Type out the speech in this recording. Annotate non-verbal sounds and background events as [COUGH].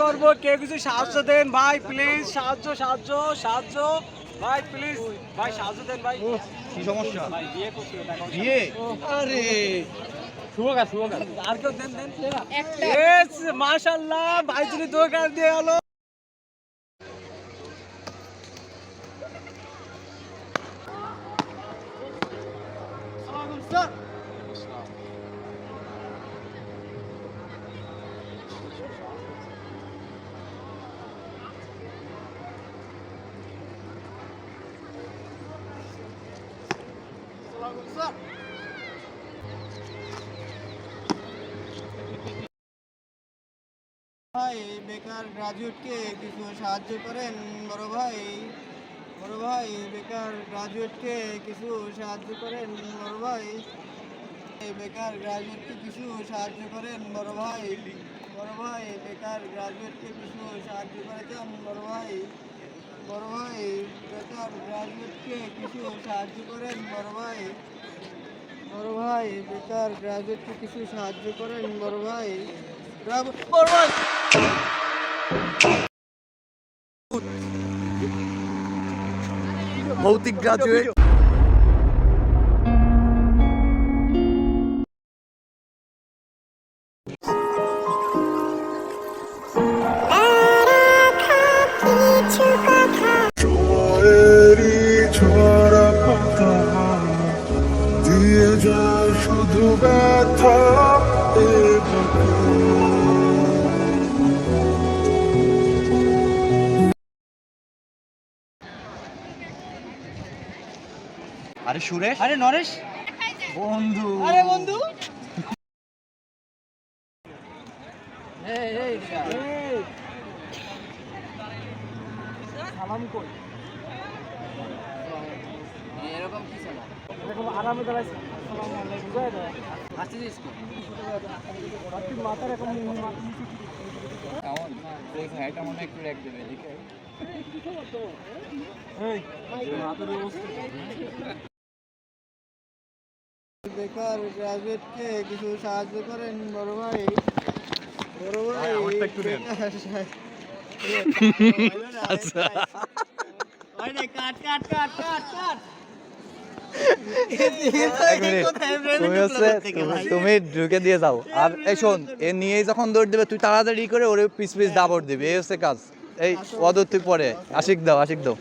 পারব কেউ কিছু সাহায্য দেন। ভাই প্লিজ সাহায্য সাহায্য সাহায্য। ভাই প্লিজ ভাই সাহায্য দেন ভাই। কি সমস্যা? ভাই বিয়ে টাকা পয়সা। বিয়ে? আরে। আর কেউ দেন দেন। ইয়েস মাশাআল্লাহ ভাই তুমি দোকান দিয়ে হলো ভাই বেকার গ্রাজুয়েটকে কিছু সাহায্য করেন, বড় ভাই। বড় ভাই বেকার গ্রাজুয়েটকে কিছু সাহায্য করেন, বড় ভাই। বেকার গ্রাজুয়েটকে কিছু সাহায্য করেন, বড় ভাই। বড় ভাই বেকার গ্রাজুয়েটকে কিছু সাহায্য করে যান বড় ভাই। বড় ভাই বেকার গ্রাজুয়েটকে কিছু সাহায্য করেন, বড় ভাই। বড় ভাই বেকার গ্রাজুয়েটকে কিছু সাহায্য করেন, বড় ভাই। বড় ভাই! ভৌতিক গ্রাজুয়েট আরে সুরেশ? আরে নরেশ। বন্ধু। আরে বন্ধু। সালাম কই এরকম কি ছিল এরকম আরামে দাঁড়াইছে আসসালামু আলাইকুম। জয় দয়া আসছিস আপনি মাথার কেমন? মনে একটু রেখ দেবে দেখে এই মাথার অবস্থা বেকার গ্রাজুয়েটকে কিছু সাহায্য করেন বড় ভাই। বড় ভাই আমারটা একটু নেন। [LAUGHS] আচ্ছা। কাট কাট কাট কাট কাট। [LAUGHS] তুমি হচ্ছে তুমি- তুমি ঢুকে দিয়ে যাও। আর এই শোন এ নিয়েই যখন দৌড় দেবে তুই তাড়াতাড়ি করে ওরে পিস পিস দাবর দিবি। এই হচ্ছে কাজ। এই অদর তুই পরে। আশিক দাও আশিক দাও।